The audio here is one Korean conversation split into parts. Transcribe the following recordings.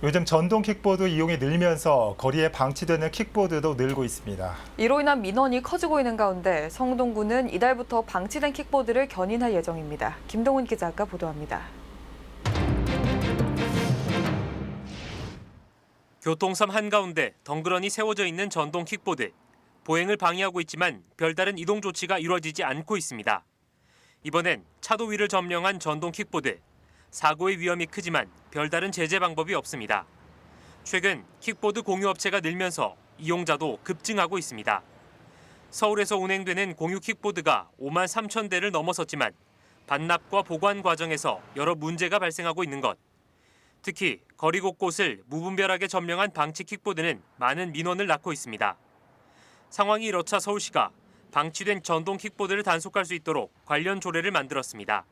요즘 전동 킥보드 이용이 늘면서 거리에 방치되는 킥보드도 늘고 있습니다. 이로 인한 민원이 커지고 있는 가운데 성동구는 이달부터 방치된 킥보드를 견인할 예정입니다. 김동훈 기자가 보도합니다. 교통섬 한가운데 덩그러니 세워져 있는 전동 킥보드. 보행을 방해하고 있지만 별다른 이동 조치가 이루어지지 않고 있습니다. 이번엔 차도 위를 점령한 전동 킥보드. 사고의 위험이 크지만 별다른 제재 방법이 없습니다. 최근 킥보드 공유업체가 늘면서 이용자도 급증하고 있습니다. 서울에서 운행되는 공유 킥보드가 5만 3천 대를 넘어섰지만 반납과 보관 과정에서 여러 문제가 발생하고 있는 것. 특히 거리 곳곳을 무분별하게 점령한 방치 킥보드는 많은 민원을 낳고 있습니다. 상황이 이렇자 서울시가 방치된 전동 킥보드를 단속할 수 있도록 관련 조례를 만들었습니다.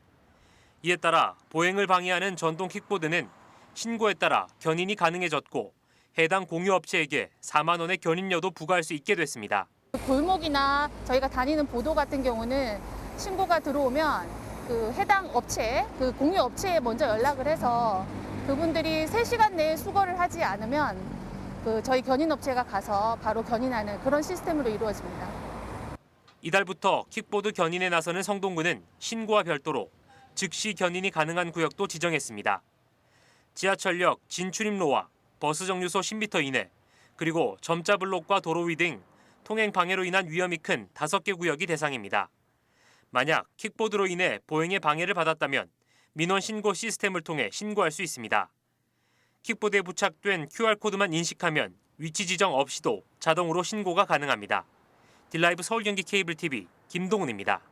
이에 따라 보행을 방해하는 전동 킥보드는 신고에 따라 견인이 가능해졌고 해당 공유업체에게 4만 원의 견인료도 부과할 수 있게 됐습니다. 골목이나 저희가 다니는 보도 같은 경우는 신고가 들어오면 그 해당 업체, 그 공유 업체에 먼저 연락을 해서 그분들이 3시간 내에 수거를 하지 않으면 그 저희 견인 업체가 가서 바로 견인하는 그런 시스템으로 이루어집니다. 이달부터 킥보드 견인에 나서는 성동구는 신고와 별도로 즉시 견인이 가능한 구역도 지정했습니다. 지하철역 진출입로와 버스 정류소 10m 이내, 그리고 점자 블록과 도로 위 등 통행 방해로 인한 위험이 큰 5개 구역이 대상입니다. 만약 킥보드로 인해 보행에 방해를 받았다면 민원 신고 시스템을 통해 신고할 수 있습니다. 킥보드에 부착된 QR코드만 인식하면 위치 지정 없이도 자동으로 신고가 가능합니다. 딜라이브 서울 경기 케이블 TV 김동훈입니다.